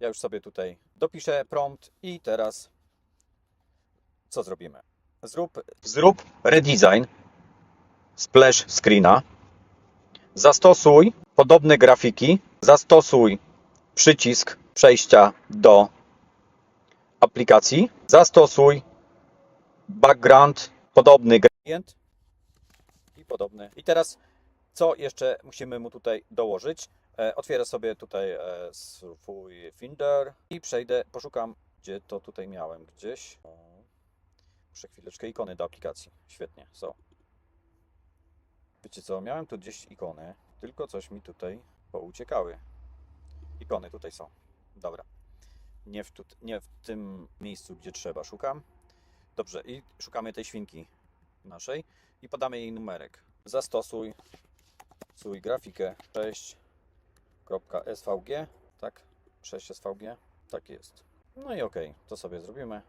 Ja już sobie tutaj dopiszę prompt i teraz co zrobimy? Zrób, zrób redesign splash screena. Zastosuj podobne grafiki. Zastosuj przycisk przejścia do aplikacji. Zastosuj background podobny gradient i podobny. I teraz co jeszcze musimy mu tutaj dołożyć? E, Otwieram sobie tutaj e, swój Finder i przejdę, poszukam, gdzie to tutaj miałem gdzieś. Muszę chwileczkę ikony do aplikacji. Świetnie, są. Wiecie co, miałem tu gdzieś ikony, tylko coś mi tutaj pouciekały. Ikony tutaj są. Dobra. Nie w, tut- nie w tym miejscu, gdzie trzeba. Szukam. Dobrze, i szukamy tej świnki naszej i podamy jej numerek. Zastosuj swój grafikę 6.svg, tak? 6 svg, tak jest. No i ok, to sobie zrobimy.